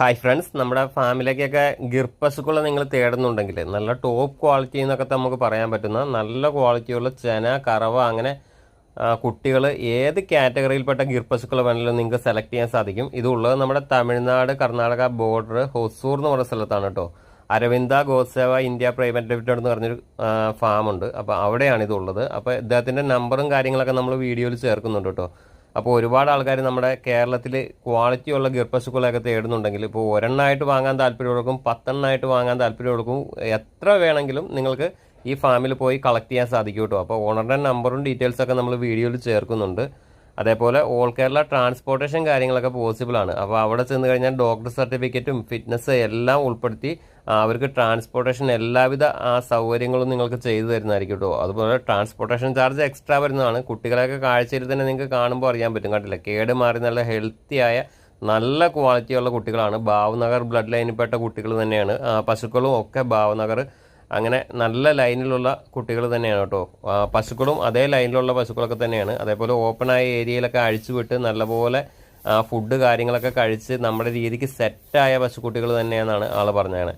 Hi friends നമ്മുടെ ഫാമിലിക്കൊക്കെ ഗിർപ്പസുകൾ നിങ്ങൾ തേടുന്നുണ്ടെങ്കിൽ നല്ല ടോപ്പ് ക്വാളിറ്റി എന്നൊക്കെ നമുക്ക് പറയാൻ പറ്റുന്ന നല്ല ക്വാളിറ്റിയുള്ള ചെന കറവ അങ്ങനെ കുട്ടികൾ ഏത് കാറ്റഗറിയിൽപ്പെട്ട ഗിർപ്പസുക്കൾ വേണമെങ്കിലും നിങ്ങൾക്ക് സെലക്ട് ചെയ്യാൻ സാധിക്കും. ഇതുള്ളത് നമ്മുടെ തമിഴ്നാട് കർണാടക ബോർഡർ ഹൊസൂർ എന്ന് പറയുന്ന സ്ഥലത്താണ് കേട്ടോ. Aravinda Goseva India private limited എന്ന് പറഞ്ഞൊരു ഫാമുണ്ട് അപ്പോൾ അവിടെയാണ് ഇതുള്ളത് അപ്പോൾ ഇദ്ദേഹത്തിന്റെ നമ്പറും കാര്യങ്ങളൊക്കെ നമ്മൾ വീഡിയോയിൽ ചേർക്കുന്നുണ്ട് കേട്ടോ. അപ്പോൾ ഒരുപാട് ആൾക്കാർ നമ്മുടെ കേരളത്തിൽ ക്വാളിറ്റി ഉള്ള ഗിയർ ഗർഭസുക്കളൊക്കെ തേടുന്നുണ്ടെങ്കിൽ ഇപ്പോൾ ഒരെണ്ണമായിട്ട് വാങ്ങാൻ താല്പര്യമുള്ളവർക്കും പത്തെണ്ണമായിട്ട് വാങ്ങാൻ താല്പര്യമുള്ളവർക്കും എത്ര വേണമെങ്കിലും നിങ്ങൾക്ക് ഈ ഫാമിൽ പോയി കളക്ട് ചെയ്യാൻ സാധിക്കും കേട്ടോ. അപ്പോൾ ഓണറിന്റെ നമ്പറും ഡീറ്റെയിൽസൊക്കെ നമ്മൾ വീഡിയോയിൽ ചേർക്കുന്നുണ്ട്. അതേപോലെ ഓൾ കേരള ട്രാൻസ്പോർട്ടേഷൻ കാര്യങ്ങളൊക്കെ പോസിബിൾ ആണ്. അപ്പോൾ അവിടെ ചെന്ന് കഴിഞ്ഞാൽ ഡോക്ടർ സർട്ടിഫിക്കറ്റും ഫിറ്റ്നസ് എല്ലാം ഉൾപ്പെടുത്തി അവർക്ക് ട്രാൻസ്പോർട്ടേഷൻ എല്ലാവിധ ആ സൗകര്യങ്ങളും നിങ്ങൾക്ക് ചെയ്തു തരുന്നതായിരിക്കും കേട്ടോ അതുപോലെ ട്രാൻസ്പോർട്ടേഷൻ ചാർജ് എക്സ്ട്രാ വരുന്നതാണ്. കുട്ടികളെയൊക്കെ കാഴ്ചയിൽ തന്നെ നിങ്ങൾക്ക് കാണുമ്പോൾ അറിയാൻ പറ്റും. കണ്ടില്ല? കേട് മാറി നല്ല ഹെൽത്തിയായ നല്ല ക്വാളിറ്റിയുള്ള കുട്ടികളാണ്. ഭാവനഗർ ബ്ലഡ് ലൈനിൽപ്പെട്ട കുട്ടികൾ തന്നെയാണ്. പശുക്കളും ഒക്കെ ഭാവനഗർ അങ്ങനെ നല്ല ലൈനിലുള്ള കുട്ടികൾ തന്നെയാണ് കേട്ടോ. പശുക്കളും അതേ ലൈനിലുള്ള പശുക്കളൊക്കെ തന്നെയാണ്. അതേപോലെ ഓപ്പണായ ഏരിയയിലൊക്കെ അഴിച്ചു വിട്ട് നല്ലപോലെ ഫുഡ് കാര്യങ്ങളൊക്കെ കഴിച്ച് നമ്മുടെ രീതിക്ക് സെറ്റായ പശുക്കുട്ടികൾ തന്നെയാണെന്നാണ് ആൾ പറഞ്ഞത്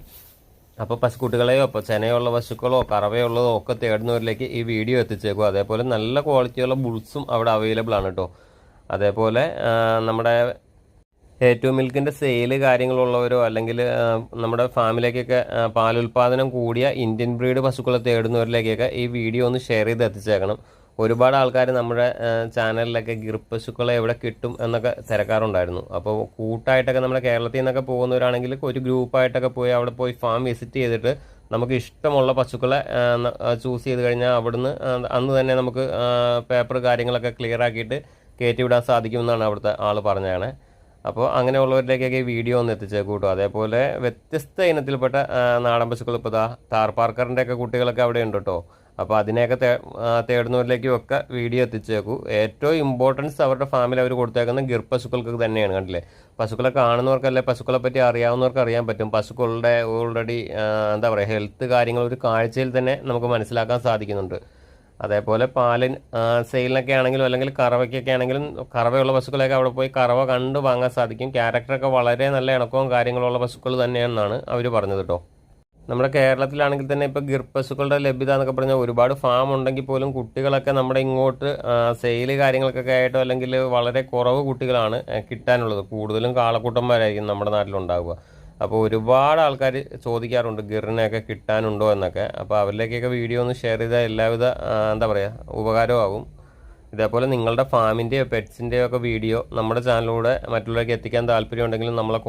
അപ്പോൾ പശുക്കുട്ടികളെയോ ഇപ്പോൾ ചെനയുള്ള പശുക്കളോ കറവയുള്ളതോ ഒക്കെ തേടുന്നവരിലേക്ക് ഈ വീഡിയോ എത്തിച്ചേക്കും. അതേപോലെ നല്ല ക്വാളിറ്റിയുള്ള ബുൾസും അവിടെ അവൈലബിൾ ആണ് കേട്ടോ. അതേപോലെ നമ്മുടെ ടു മിൽക്കിന്റെ സെയിൽ കാര്യങ്ങളുള്ളവരോ അല്ലെങ്കിൽ നമ്മുടെ ഫാമിലേക്കൊക്കെ പാലുൽപാദനം കൂടിയ ഇന്ത്യൻ ബ്രീഡ് പശുക്കളെ തേടുന്നവരിലേക്കൊക്കെ ഈ വീഡിയോ ഒന്ന് ഷെയർ ചെയ്ത് എത്തിച്ചേക്കണം. ഒരുപാട് ആൾക്കാർ നമ്മുടെ ചാനലിലൊക്കെ ഗിർ പശുക്കളെ എവിടെ കിട്ടും എന്നൊക്കെ തിരക്കാറുണ്ടായിരുന്നു. അപ്പോൾ കൂട്ടായിട്ടൊക്കെ നമ്മുടെ കേരളത്തിൽ നിന്നൊക്കെ പോകുന്നവരാണെങ്കിൽ ഒരു ഗ്രൂപ്പായിട്ടൊക്കെ പോയി അവിടെ പോയി ഫാം വിസിറ്റ് ചെയ്തിട്ട് നമുക്ക് ഇഷ്ടമുള്ള പശുക്കളെ ചൂസ് ചെയ്ത് കഴിഞ്ഞാൽ അവിടുന്ന് അന്ന് തന്നെ നമുക്ക് പേപ്പർ കാര്യങ്ങളൊക്കെ ക്ലിയർ ആക്കിയിട്ട് കയറ്റി വിടാൻ സാധിക്കുമെന്നാണ് അവിടുത്തെ ആൾ പറഞ്ഞതാണ് അപ്പോൾ അങ്ങനെയുള്ളവരിലേക്കൊക്കെ ഈ വീഡിയോ ഒന്ന് എത്തിച്ചേക്കും കേട്ടോ. അതേപോലെ വ്യത്യസ്ത ഇനത്തിൽപ്പെട്ട നാടൻ പശുക്കൾ ഇപ്പോൾ ദാ താർ പാർക്കറിന്റെ ഒക്കെ കുട്ടികളൊക്കെ അവിടെ ഉണ്ട് കേട്ടോ. അപ്പോൾ അതിനെയൊക്കെ തേടുന്നവരിലേക്കും ഒക്കെ വീഡിയോ എത്തിച്ചേക്കൂ. ഏറ്റവും ഇമ്പോർട്ടൻസ് അവരുടെ ഫാമിൽ അവർ കൊടുത്തേക്കുന്ന ഗിർ പശുക്കൾക്ക് തന്നെയാണ് കണ്ടില്ലേ? പശുക്കളെ കാണുന്നവർക്കല്ലേ പശുക്കളെ പറ്റി അറിയാവുന്നവർക്ക് അറിയാൻ പറ്റും. പശുക്കളുടെ ഓൾറെഡി എന്താ പറയുക ഹെൽത്ത് കാര്യങ്ങൾ ഒരു കാഴ്ചയിൽ തന്നെ നമുക്ക് മനസ്സിലാക്കാൻ സാധിക്കുന്നുണ്ട്. അതേപോലെ പാലിൻ സെയിലിനൊക്കെ ആണെങ്കിലും അല്ലെങ്കിൽ കറവയ്ക്കൊക്കെ ആണെങ്കിലും കറവയുള്ള പശുക്കളെയൊക്കെ അവിടെ പോയി കറവ കണ്ട് വാങ്ങാൻ സാധിക്കും. ക്യാരക്ടറൊക്കെ വളരെ നല്ല ഇണക്കവും കാര്യങ്ങളുള്ള പശുക്കൾ തന്നെയാണെന്നാണ് അവർ പറഞ്ഞത് കേട്ടോ. നമ്മുടെ കേരളത്തിലാണെങ്കിൽ തന്നെ ഇപ്പോൾ ഗിർ പശുക്കളുടെ ലഭ്യത എന്നൊക്കെ പറഞ്ഞാൽ ഒരുപാട് ഫാം ഉണ്ടെങ്കിൽ പോലും കുട്ടികളൊക്കെ നമ്മുടെ ഇങ്ങോട്ട് സെയിൽ കാര്യങ്ങൾക്കൊക്കെ ആയിട്ടോ അല്ലെങ്കിൽ വളരെ കുറവ് കുട്ടികളാണ് കിട്ടാനുള്ളത്. കൂടുതലും കാളക്കൂട്ടന്മാരായിരിക്കും നമ്മുടെ നാട്ടിലുണ്ടാവുക. അപ്പോൾ ഒരുപാട് ആൾക്കാർ ചോദിക്കാറുണ്ട് ഗിറിനെയൊക്കെ കിട്ടാനുണ്ടോ എന്നൊക്കെ. അപ്പോൾ അവരിലേക്കൊക്കെ വീഡിയോ ഒന്ന് ഷെയർ ചെയ്താൽ എല്ലാവിധ എന്താ പറയുക ഉപകാരമാകും ഇതേപോലെ നിങ്ങളുടെ ഫാമിന്റെയോ പെറ്റ്സിന്റെയോ ഒക്കെ വീഡിയോ നമ്മുടെ ചാനലിലൂടെ മറ്റുള്ളവർക്ക് എത്തിക്കാൻ താല്പര്യമുണ്ടെങ്കിലും നമ്മളെ